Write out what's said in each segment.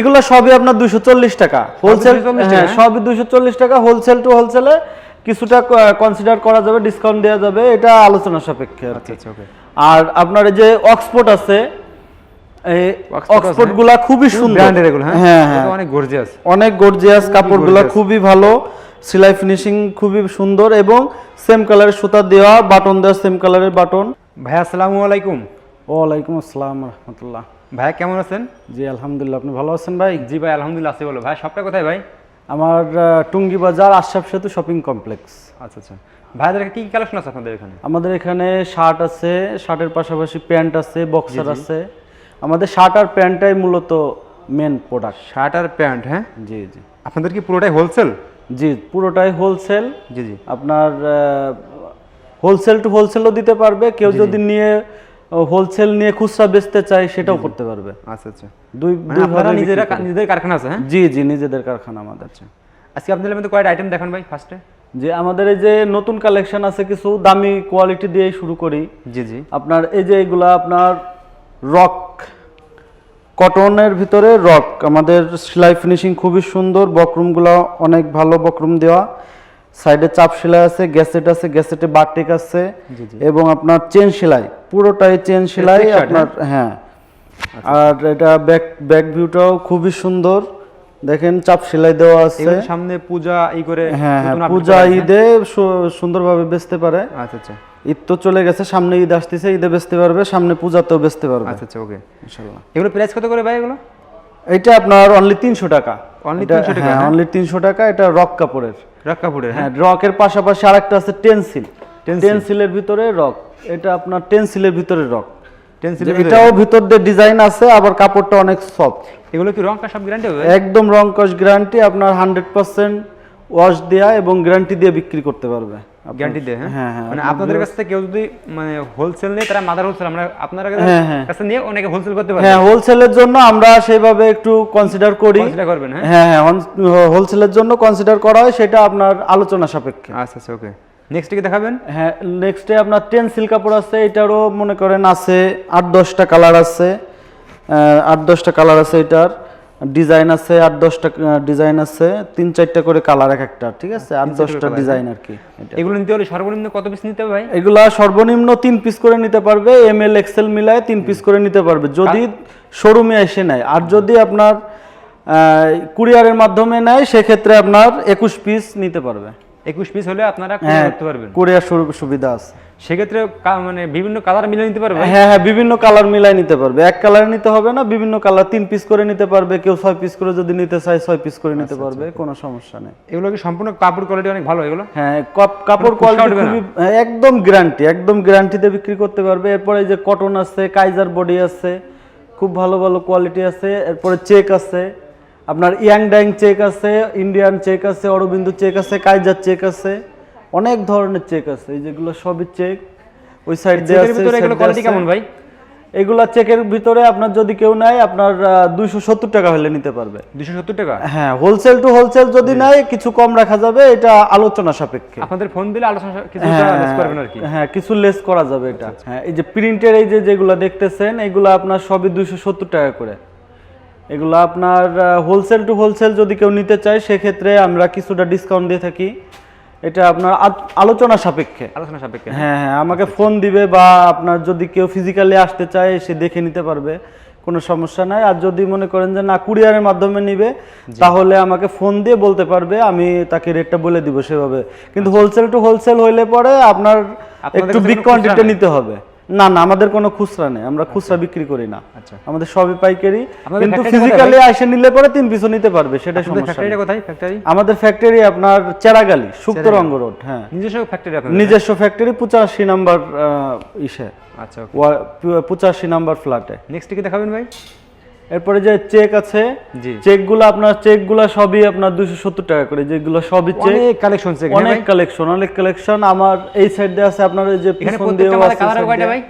এগুলো সবই আপনার দুশো চল্লিশ টাকা। হোলসেল হ্যাঁ সবই দুশো চল্লিশ টাকা। হোলসেল টু হোলসেলে কিছুটা কনসিডার করা যাবে ডিসকাউন্ট দেওয়া যাবে। এটা আলোচনা সাপেক্ষে আর আচ্ছা আচ্ছা আপনার এই যে অক্সফোর্ড আছে অক্সফোর্ডগুলা খুবই সুন্দর। হ্যাঁ? হ্যাঁ হ্যাঁ। অনেক গর্জিয়াস অনেক গর্জিয়াস কাপড়গুলো। খুবই ভালো। সেলাই ফিনিশিং খুবই সুন্দর এবং সেম কালারের সুতা দেওয়া বাটন দেওয়া সেম কালারের বাটন ভাই আসসালামু আলাইকুম। ওয়ালাইকুম আসসালাম রহমতুল্লাহ। ভাই কেমন আছেন? জি আলহামদুলিল্লাহ আপনি ভালো আছেন ভাই? জি ভাই আলহামদুলিল্লাহ আছি বলো ভাই সবটা কোথায় ভাই? আমার টুঙ্গি বাজার আশরাফ সেতু শপিং কমপ্লেক্স। আচ্ছা আচ্ছা। ভাইদের কি কি কালেকশন আছে আপনাদের এখানে? আমাদের এখানে শার্ট আছে শার্টের পাশাপাশি প্যান্ট আছে বক্সার আছে। আমাদের শার্ট আর প্যান্টটাই মূলত মেন প্রোডাক্ট শার্ট আর প্যান্ট হ্যাঁ? জি জি। আপনাদের কি পুরোটাই হোলসেল জি পুরোটাই হোলসেল জি জি। আপনার হোলসেল টু হোলসেলও দিতে পারবে। কেউ যদি নিয়ে হোলসেল নিয়ে খুচরা বেচতে চায় সেটাও করতে পারবে। আচ্ছা আচ্ছা। দুই মানে আপনারা নিজেরা নিজেদের কারখানা আছে হ্যাঁ? জি জি নিজেদের কারখানা আমাদের আজকে আপনাদের মধ্যে কয়টা আইটেম দেখান ভাই ফার্স্টে যে আমাদের এই যে নতুন কালেকশন আছে কিছু দামি কোয়ালিটি দিয়ে শুরু করি। জি জি। আপনার এই যে এগুলা আপনার রক কটনের ভিতরে রক আমাদের সেলাই ফিনিশিং খুবই সুন্দর বকরুমগুলো অনেক ভালো বকরুম দেওয়া। সাইডে চাপ সেলাই আছে গ্যাসেট আছে গ্যাসেটে বারটেক আছে এবং আপনার চেন সেলাই পুরোটাই চেন সেলাই আপনার হ্যাঁ। আর এটা ব্যাক ব্যাক ভিউটাও খুবই সুন্দর। দেখেন চাপ সেলাই দেওয়া আছে। সামনে পূজা ই করে হ্যাঁ হ্যাঁ পূজা ঈদে সু- সুন্দরভাবে বেচতে পারে। হ্যাঁ? আচ্ছা আচ্ছা। ঈদ তো চলে গেছে সামনে ঈদ আসতেছে ঈদে বেচতে পারবে সামনে পূজাতেও বেচতে পারবে। আচ্ছা আচ্ছা ওকে ইনশাল্লাহ এগুলো প্রাইস কত করে ভাই এগুলো? এটা আপনার অনলি তিনশো টাকা। Only এটা- 300 টাকা, হ্যাঁ হ্যাঁ? অনলি তিনশো টাকা এটা রক কাপড়ের। রক কাপড়ের হ্যাঁ? হ্যাঁ রকের পাশাপাশি আরেকটা আছে টেন্সিল। টেন্সিলের ভিতরে রক এটা আপনার টেন্সিলের ভিতরে রক এটাও ভিতর দিয়ে ডিজাইন আছে আবার কাপড়টা অনেক সফট এগুলো কি রং সব গ্যারান্টি হবে? একদম রং কস গ্যারান্টি আপনার হান্ড্রেড পার্সেন্ট ওয়াশ দেয়া এবং গ্যারান্টি দিয়ে বিক্রি করতে পারবে। গ্যারান্টি দেয় হ্যাঁ? হ্যাঁ হ্যাঁ মানে আপনাদের কাছ থেকে কেউ যদি মানে হোলসেল নেয় তারা মাদার হোলসেল আমরা আপনারা হ্যাঁ, হ্যাঁ। কাছে নিয়ে অনেকে হোলসেল করতে পারে হ্যাঁ হোলসেলের জন্য আমরা সেইভাবে একটু কনসিডার করি। করবেন হ্যাঁ? হ্যাঁ হোলসেলের জন্য কনসিডার করা হয় সেটা আপনার আলোচনা সাপেক্ষে। আচ্ছা আচ্ছা ওকে নেক্সট কি দেখাবেন? হ্যাঁ নেক্সটে আপনার টেন্সিল কাপড় আছে এটারও মনে করেন আছে আট দশটা কালার আছে। আট দশটা কালার আছে এটার। ডিজাইন আছে আট দশটা ডিজাইন আছে তিন চারটা করে কালার এক একটা ঠিক আছে? আট দশটা ডিজাইন আর কি। এগুলো নিতে হলে সর্বনিম্ন কত পিস নিতে হবে ভাই? এগুলা সর্বনিম্ন তিন পিস করে নিতে পারবে এম এল এক্সেল মিলায় তিন পিস করে নিতে পারবে। যদি শোরুমে এসে নেয় আর যদি আপনার কুরিয়ারের মাধ্যমে নেয় সেক্ষেত্রে আপনার একুশ পিস নিতে পারবে। একুশ পিস হলে আপনারা হ্যাঁ করতে পারবেন। কুরিয়ার সুবিধা আছে। সেক্ষেত্রে মানে বিভিন্ন কালার মিলে নিতে পারবে? হ্যাঁ হ্যাঁ বিভিন্ন কালার মিলাই নিতে পারবে। এক কালার নিতে হবে না বিভিন্ন কালার তিন পিস করে নিতে পারবে। কেউ ছয় পিস করে যদি নিতে চায় ছয় পিস করে নিতে পারবে কোনো সমস্যা নেই। এগুলো কি সম্পূর্ণ কাপড় কোয়ালিটি অনেক ভালো এগুলো? হ্যাঁ কপ- কাপড় মানে কোয়ালিটি খুবই হ্যাঁ, একদম গ্যারান্টি একদম গ্যারান্টিতে বিক্রি করতে পারবে। এরপরে এই যে কটন আছে কাইজার বডি আছে খুব ভালো ভালো কোয়ালিটি আছে। এরপরে চেক আছে আপনার ইয়াং ড্যাং চেক আছে ইন্ডিয়ান চেক আছে অরবিন্দু চেক আছে কাইজার চেক আছে। অনেক ধরনের চেক আছে এই যেগুলো সবই চেক। ওই সাইড দিয়ে আছে ভিতরে এগুলো কোয়ালিটি কেমন ভাই? এগুলা চেকের ভিতরে আপনার যদি কেউ নেয় আপনার দুইশো সত্তর টাকা হলে নিতে পারবে। দুশো সত্তর টাকা? হ্যাঁ হোলসেল টু হোলসেল যদি নেয় কিছু কম রাখা যাবে এটা আলোচনা সাপেক্ষে। আপনাদের ফোন দিলে আলোচনা কিছু হ্যাঁ, less করবেন আর কি। আচ্ছা, হ্যাঁ কিছু লেস করা যাবে এটা। হ্যাঁ এই যে প্রিন্টের এই যে যেগুলো দেখতেছেন এগুলো আপনার সবই দুইশো সত্তর টাকা করে। এগুলো আপনার হোলসেল টু হোলসেল যদি কেউ নিতে চায় সেক্ষেত্রে আমরা কিছুটা ডিসকাউন্ট দিয়ে থাকি। এটা আপনার আলোচনা সাপেক্ষে। আলোচনা সাপেক্ষে হ্যাঁ। হ্যাঁ আমাকে ফোন দিবে বা আপনার যদি কেউ ফিজিক্যালি আসতে চায় সে দেখে নিতে পারবে কোনো সমস্যা নাই। আর যদি মনে করেন যে না কুরিয়ারের মাধ্যমে নিবে তাহলে আমাকে ফোন দিয়ে বলতে পারবে আমি তাকে রেটটা বলে দিব সেভাবে। কিন্তু হোলসেল টু হোলসেল হইলে পরে আপনার একটু বিগ কোয়ান্টিটি নিতে হবে। না না আমাদের কোনো খুচরা নেই আমরা খুচরা বিক্রি করি না। আচ্ছা। আমাদের সবই পাইকারি কিন্তু ফিজিক্যালি এসে নিলে পরে তিন পিসও নিতে পারবে সেটা সমস্যা। ফ্যাক্টরিটা কোথায় ফ্যাক্টরি আমাদের ফ্যাক্টরি আপনার চেরাগালি সুক্তরঙ্গ রোড হ্যাঁ। নিজস্ব ফ্যাক্টরি আপনাদের নিজস্ব ফ্যাক্টরি পঁচাশি নাম্বার ইসে। আচ্ছা ওকে পঁচাশি নাম্বার ফ্ল্যাটে নেক্সট কি দেখাবেন ভাই? এরপরে যে চেক আছে চেকগুলো আপনার চেকগুলো সবই আপনার দুশো সত্তর টাকা করে যেগুলো সবই চেক অনেক কালেকশন চেক অনেক কালেকশন অনেক কালেকশন আমার এই সাইড দিয়ে আছে আপনার এই যে পিছন দিয়ে।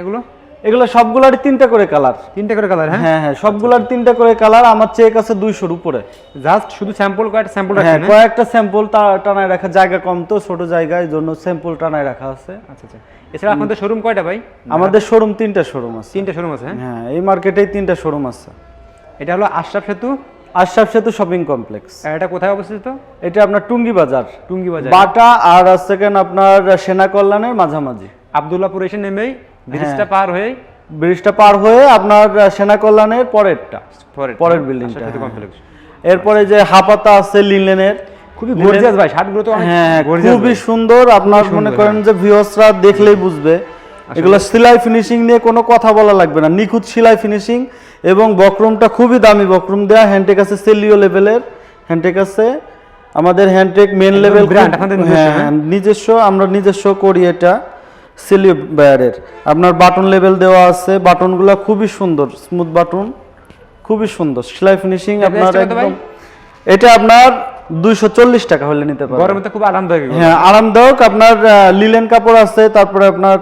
এগুলো? এগুলো সবগুলারই তিনটা করে কালার তিনটা করে কালার হ্যাঁ? হ্যাঁ হ্যাঁ সবগুলার তিনটা করে কালার আমার চেক আছে দুইশোর উপরে। জাস্ট শুধু স্যাম্পল কয়টা স্যাম্পল হ্যাঁ হ্যাঁ? কয়েকটা স্যাম্পল টানায় রাখা জায়গা কম তো ছোট জায়গায় জন্য স্যাম্পল টানায় রাখা আছে। আচ্ছা আচ্ছা। এছাড়া আপনাদের শোরুম কয়টা ভাই? আমাদের শোরুম তিনটা শোরুম আছে। তিনটা শোরুম আছে হ্যাঁ? হ্যাঁ এই মার্কেটেই তিনটা শোরুম আছে। এটা হলো আশরাফ সেতু। আশরাফ সেতু শপিং কমপ্লেক্স। এটা কোথায় অবস্থিত? এটা আপনার টুঙ্গি বাজার। টুঙ্গি বাজার। বাটা আর সেকেন্ড আপনার সেনা কল্যাণের মাঝামাঝি। আবদুল্লাপুর এসে নেমেই ব্রিজটা পার হয়ে ব্রিজটা পার হয়ে আপনার সেনা কল্যাণের পরেরটা। পরের বিল্ডিংটা কমপ্লেক্স এরপরে যে হাপাতা আছে লিলেনের খুবই গর্জিয়াস ভাই শার্টগুলো তো হ্যাঁ খুবই সুন্দর। আপনার মনে করেন যে ভিউয়ার্সরা দেখলেই বুঝবে। এগুলো সেলাই ফিনিশিং নিয়ে কোনো কথা বলা লাগবে না। নিখুঁত সেলাই ফিনিশিং এবং বক্রমটা খুবই দামি বক্রম দেওয়া হ্যান্ডটেক আছে সেলিও লেভেলের হ্যান্ডটেক আছে। আমাদের হ্যান্ডটেক মেন লেভেল নিজস্ব, হ্যাঁ? নিজস্ব আমরা নিজস্ব করি এটা সেলিও ব্যারের আপনার বাটন লেভেল দেওয়া আছে বাটনগুলো খুবই সুন্দর স্মুথ বাটন খুবই সুন্দর। সেলাই ফিনিশিং আপনার? একদম এটা আপনার দুইশো চল্লিশ টাকা হলে নিতে পারবেন। গরমে তো খুব আরামদায়ক হ্যাঁ আরামদায়ক। আপনার লিলেন কাপড় আছে তারপরে আপনার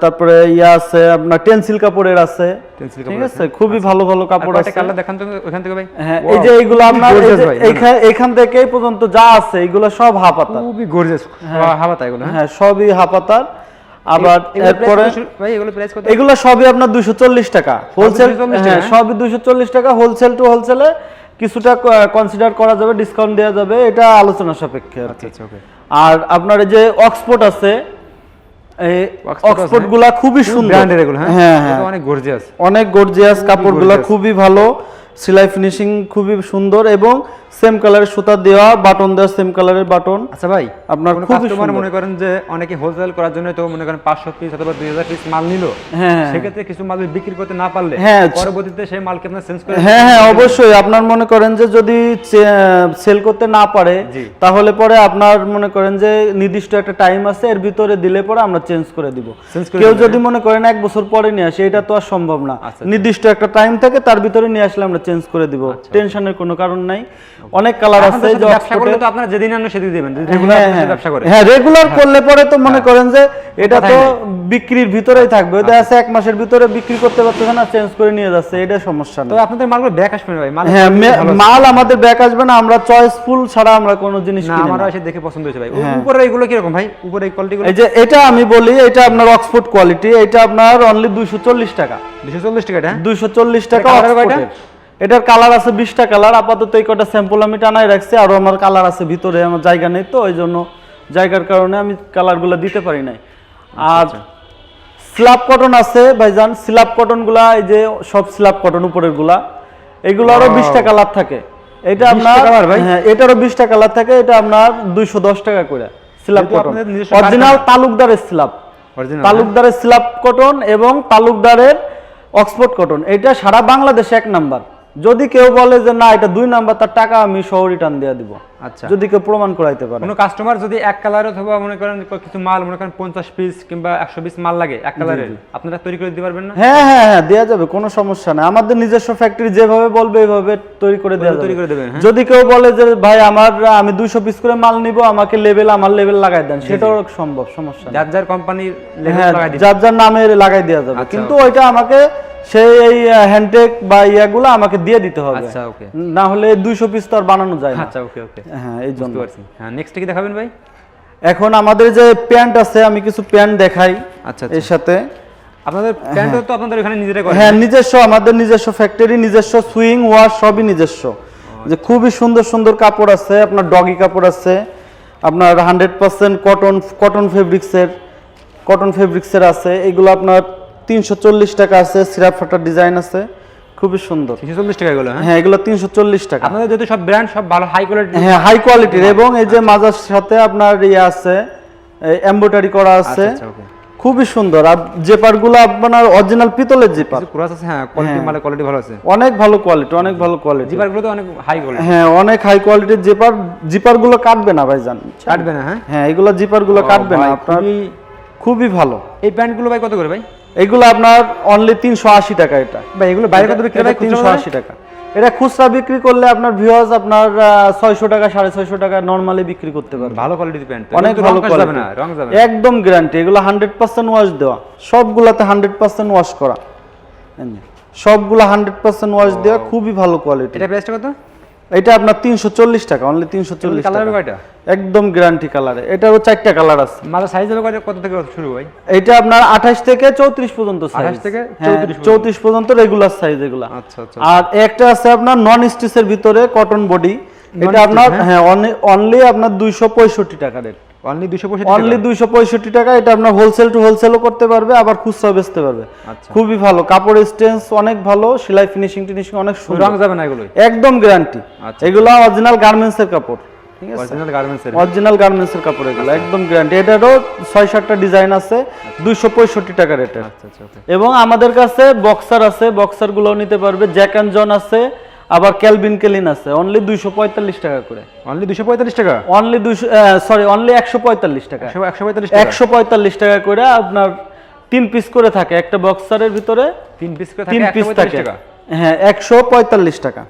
তারপরে ইয়া আছে আপনার টেন্সিল কাপড়ের আছে। ঠিক আছে? খুবই ভালো ভালো কাপড় আছে। কালার দেখান তো ওখান থেকে ভাই? হ্যাঁ এই যে এইগুলো আপনার এইখা- এইখান থেকে পর্যন্ত যা আছে এগুলো সব হাপাতা খুবই গর্জিয়াস তাই এগুলো হ্যাঁ? হ্যাঁ সবই হাপাতার। আবার এরপরে ভাই? এগুলো প্রাইস কত? এগুলো সবই আপনার দুইশো চল্লিশ টাকা। হোলসেল হ্যাঁ সবই দুইশো চল্লিশ টাকা। হোলসেল টু হোলসেলে কিছুটা কনসিডার করা যাবে ডিসকাউন্ট দেওয়া যাবে। এটা আলোচনা সাপেক্ষে আর আচ্ছা আচ্ছা আপনার এই যে অক্সফোর্ড আছে অক্সফোর্ডগুলা খুবই সুন্দর। হ্যাঁ? হ্যাঁ হ্যাঁ। অনেক গর্জিয়াস অনেক গর্জিয়াস কাপড়গুলা। খুবই ভালো। সেলাই ফিনিশিং খুবই সুন্দর এবং সেম কালারের সুতা দেওয়া বাটন দেওয়া সেম কালারের বাটন আচ্ছা ভাই আপনার কাস্টমার। মনে করেন যে অনেকে হোলসেল করার জন্য তো মনে করেন পাঁচশো পিস অথবা দুই হাজার পিস মাল নিল হ্যাঁ। সেক্ষেত্রে কিছু মাল বিক্রি করতে না পারলে হ্যাঁ। পরবর্তীতে সেই মালকে আপনার চেঞ্জ করে হ্যাঁ হ্যাঁ অবশ্যই। আপনার মনে করেন যে যদি সেল করতে না পারে তাহলে পরে আপনার মনে করেন যে নির্দিষ্ট একটা টাইম আছে এর ভিতরে দিলে পরে আমরা চেঞ্জ করে দিব। কেউ যদি মনে করেন এক বছর পরে নিয়ে আসে এটা তো আর সম্ভব না। আচ্ছা, নির্দিষ্ট একটা টাইম থাকে তার ভিতরে নিয়ে আসলে আমরা চেঞ্জ করে দিব। টেনশনের কোনো কারণ নাই। অনেক কালার আছে যে ব্যবসা করলে তো আপনারা যেদিন আনো সেদিন দেবেন। রেগুলার হ্যাঁ, হ্যাঁ। ব্যবসা করে হ্যাঁ রেগুলার করলে পরে তো মনে করেন যে এটা তো বিক্রির ভিতরেই থাকবে। দেখা যাচ্ছে এক মাসের ভিতরে বিক্রি করতে পারতেছে না চেঞ্জ করে নিয়ে যাচ্ছে এটা সমস্যা তো আপনাদের মালগুলো ব্যাক আসবে না ভাই। মাল হ্যাঁ আছে। মাল আমাদের ব্যাক আসবে না আমরা চয়েসফুল ছাড়া আমরা কোনো জিনিস না কিনি না। এসে দেখে পছন্দ হয়েছে ভাই। হ্যাঁ। উপরে এগুলো কীরকম ভাই? উপরে এই কোয়ালিটিগুলো এই যে এটা আমি বলি এটা আপনার অক্সফোর্ড কোয়ালিটি এটা আপনার অনলি দুইশো চল্লিশ টাকা। দুশো চল্লিশ টাকা এটা হ্যাঁ? দুইশো চল্লিশ টাকা এটা অক্সফোর্ডের এটার কালার আছে বিশটা কালার। আপাতত এই কটা স্যাম্পল আমি টানাই রাখছি আরও আমার কালার আছে ভিতরে আমার জায়গা নেই তো ওই জন্য জায়গার কারণে আমি কালারগুলো দিতে পারি নাই। আর আচ্ছা। স্ল্যাব কটন আছে ভাইজান। স্ল্যাব কটনগুলা এই যে সব স্ল্যাব কটন উপরেরগুলা এগুলো আরও Wow. বিশটা কালার থাকে। এটা আপনার? হ্যাঁ এটারও বিশটা কালার থাকে এটা আপনার দুইশো দশ টাকা করে স্ল্যাব কটন অরিজিনাল তালুকদারের স্ল্যাব তালুকদারের স্ল্যাব কটন এবং তালুকদারের অক্সফোর্ড কটন এটা সারা বাংলাদেশে এক নাম্বার। যদি কেউ বলে যে না এটা দুই নাম্বার তার টাকা আমি সহ রিটার্ন দিয়ে দিব। আচ্ছা। যদি কেউ প্রমাণ করাইতে পারে। কোনো কাস্টমার যদি এক কালার অথবা মনে করেন কিছু মাল মনে করেন পঞ্চাশ পিস কিংবা একশো পিস মাল লাগে এক কালারের আপনারা তৈরি করে দিতে পারবেন না? হ্যাঁ হ্যাঁ হ্যাঁ দেওয়া যাবে কোনো সমস্যা নেই। আমাদের নিজস্ব ফ্যাক্টরি যেভাবে বলবে এইভাবে তৈরি করে দেওয়া তৈরি করে দেবেন হ্যাঁ। যদি কেউ বলে যে ভাই আমার আমি দুইশো পিস করে মাল নিব আমাকে লেভেল আমার লেভেল লাগাই দেন সেটাও সম্ভব সমস্যা যার যার কোম্পানির হ্যাঁ যার যার নামে লাগাই দেওয়া যাবে। আচ্ছা, কিন্তু ওইটা আমাকে সেই এই হ্যান্ডটেক বা ইয়াগুলো আমাকে দিয়ে দিতে হবে। আচ্ছা ওকে। না হলে দুইশো পিস তো আর বানানো যায় না। আচ্ছা ওকে ওকে। হ্যাঁ এই জন্য। হ্যাঁ নেক্সট কি দেখাবেন ভাই? এখন আমাদের যে প্যান্ট আছে আমি কিছু প্যান্ট দেখাই আচ্ছা এর সাথে। আপনাদের প্যান্ট তো আপনাদের ওখানে নিজেরা করেন। হ্যাঁ নিজস্ব আমাদের নিজস্ব ফ্যাক্টরি নিজস্ব সুইং ওয়াশ সবই নিজস্ব। যে খুবই সুন্দর সুন্দর কাপড় আছে আপনার ডগি কাপড় আছে আপনার হান্ড্রেড পার্সেন্ট কটন কটন ফেব্রিক্সের কটন ফেব্রিক্সের আছে এগুলো আপনার তিনশো চল্লিশ টাকা আছে সিরাপ ফাটার ডিজাইন আছে খুবই সুন্দর। তিনশো চল্লিশ টাকা এগুলো হ্যাঁ? হ্যাঁ এগুলো তিনশো চল্লিশ টাকা। আপনাদের যেহেতু সব ব্র্যান্ড সব ভালো হাই কোয়ালিটি হ্যাঁ হাই কোয়ালিটির এবং এই যে মাজার সাথে আপনার ইয়ে আছে এমব্রয়ডারি করা আছে আচ্ছা খুবই সুন্দর। আর জেপারগুলো আপনার অরিজিনাল পিতলের জেপার ক্রস আছে হ্যাঁ কোয়ালিটি মালের কোয়ালিটি ভালো আছে। অনেক ভালো কোয়ালিটি অনেক ভালো কোয়ালিটি জিপারগুলো তো অনেক হাই কোয়ালিটি হ্যাঁ অনেক হাই কোয়ালিটির জিপার জিপারগুলো কাটবে না ভাইজান। কাটবে না হ্যাঁ? হ্যাঁ এগুলো জিপারগুলো কাটবে না আপনার খুবই ভালো। এই প্যান্টগুলো ভাই কত করে ভাই? এগুলো আপনার অনলি তিনশো আশি টাকা এটা। ভাই এগুলো বাইরে কত বিক্রি ভাই তিনশো আশি টাকা। এটা খুচরা বিক্রি করলে আপনার ভিউয়ার্স আপনার ছয়শো টাকা সাড়ে ছয়শো টাকা নর্মালি বিক্রি করতে পারবে। ভালো কোয়ালিটির প্যান্ট অনেক ভালো কোয়ালিটি। একদম গ্যারান্টি এগুলো হান্ড্রেড পার্সেন্ট ওয়াশ দেওয়া। সবগুলাতে হান্ড্রেড পার্সেন্ট ওয়াশ করা। সবগুলো হান্ড্রেড পার্সেন্ট ওয়াশ দেওয়া খুবই ভালো কোয়ালিটি এটা প্রাইসটা কত? এটা আপনার তিনশো চল্লিশ টাকা অনলি তিনশো চল্লিশ কালার কয়টা? একদম গ্যারান্টি কালারে এটারও চারটা কালার আছে। মানে সাইজ হবে কত থেকে শুরু হয় এটা আপনার আঠাশ থেকে চৌত্রিশ পর্যন্ত সাইজ 28 থেকে হ্যাঁ 34 চৌত্রিশ পর্যন্ত রেগুলার সাইজ এগুলা। আচ্ছা আচ্ছা। আর একটা আছে আপনার নন স্টিচের ভিতরে কটন বডি এটা আপনার হ্যাঁ। অনলি আপনার দুইশো পঁয়ষট্টি টাকা রেট অনলি দুশো অনলি দুইশো পঁয়ষট্টি টাকা এটা আপনার হোলসেল টু হোলসেলও করতে পারবে আবার খুচরা বেচতে পারবে। আচ্ছা। খুবই ভালো কাপড় স্টেন্স অনেক ভালো সেলাই ফিনিশিং টিনিশিং অনেক সুন্দর। রং যাবে না এগুলোই? একদম গ্যারান্টি আচ্ছা। এগুলো অরিজিনাল গার্মেন্টস এর কাপড় ঠিক আছে? অরিজিনাল গার্মেন্টস এর। অরিজিনাল গার্মেন্টস এর কাপড় এগুলো একদম গ্যারান্টি এটারও ছয় সাতটা ডিজাইন আছে দুইশো পঁয়ষট্টি টাকা রেটের আচ্ছা আচ্ছা এবং আমাদের কাছে বক্সার আছে বক্সারগুলো নিতে পারবে। জ্যাক অ্যান্ড জন আছে আবার ক্যালভিন কেলিন আছে অনলি দুইশো পঁয়তাল্লিশ টাকা করে। অনলি দুশো পঁয়তাল্লিশ টাকা? অনলি দুইশো সরি অনলি একশো পঁয়তাল্লিশ টাকা। একশো পঁয়তাল্লিশ টাকা? একশো পঁয়তাল্লিশ টাকা করে আপনার তিন পিস করে থাকে একটা বক্সারের ভিতরে। তিন পিস করে তিন থাকে পিস একশো থাকে। টাকা? হ্যাঁ একশো পঁয়তাল্লিশ টাকা।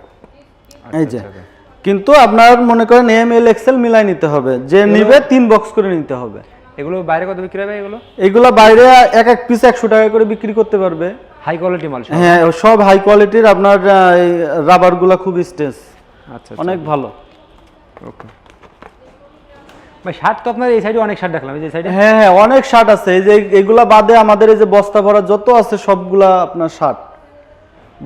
এই যে। আচ্ছা, আচ্ছা। কিন্তু আপনার মনে করেন এম এল এক্সেল মিলাই নিতে হবে। যে নিবে তিন বক্স করে নিতে হবে। এগুলো বাইরে কত বিক্রি হবে এগুলো? এগুলো বাইরে এক এক পিস একশো টাকা করে বিক্রি করতে পারবে। হাই কোয়ালিটি মাল হ্যাঁ সব হাই কোয়ালিটির আপনার রাবারগুলা খুব স্টেজ আচ্ছা অনেক ভালো। ওকে ভাই শার্ট তো আপনার এই সাইডে অনেক শার্ট দেখলাম এই যে সাইডে হ্যাঁ হ্যাঁ অনেক শার্ট আছে। এই যে এগুলা বাদে আমাদের এই যে বস্তা ভরা যত আছে সবগুলা আপনার শার্ট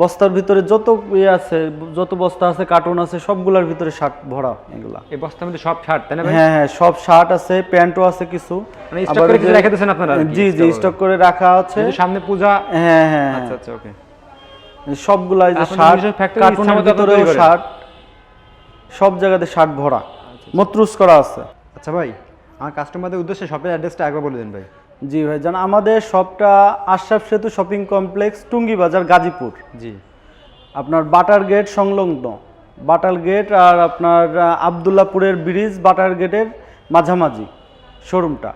বস্তার ভিতরে যত ইয়ে আছে যত বস্তা আছে কার্টুন আছে সবগুলার ভিতরে শার্ট ভরা এগুলা। এই বস্তার মধ্যে সব শার্ট তাই না ভাই? হ্যাঁ হ্যাঁ সব শার্ট আছে প্যান্টও আছে কিছু। মানে আবার করে কিছু রেখে দিয়েছেন আপনারা জি জি স্টক করে রাখা আছে। সামনে পূজা। হ্যাঁ হ্যাঁ আচ্ছা হ্যাঁ আচ্ছা ওকে সবগুলা যে শার্ট কার্টুনের ইচ্ছা মতো আপনারা ভিতরেও তৈরি করেন? শার্ট সব জায়গাতে শার্ট ভরা। মতরুজ করা আছে। আচ্ছা ভাই আমার কাস্টমারদের উদ্দেশ্যে শপের অ্যাড্রেসটা একবার বলে দিন ভাই। জি ভাই জান আমাদের শপটা আশরাফ সেতু শপিং কমপ্লেক্স টুঙ্গি বাজার গাজীপুর। জি। আপনার বাটার গেট সংলগ্ন। বাটার গেট আর আপনার আবদুল্লাপুরের ব্রিজ বাটার গেটের মাঝামাঝি শোরুমটা।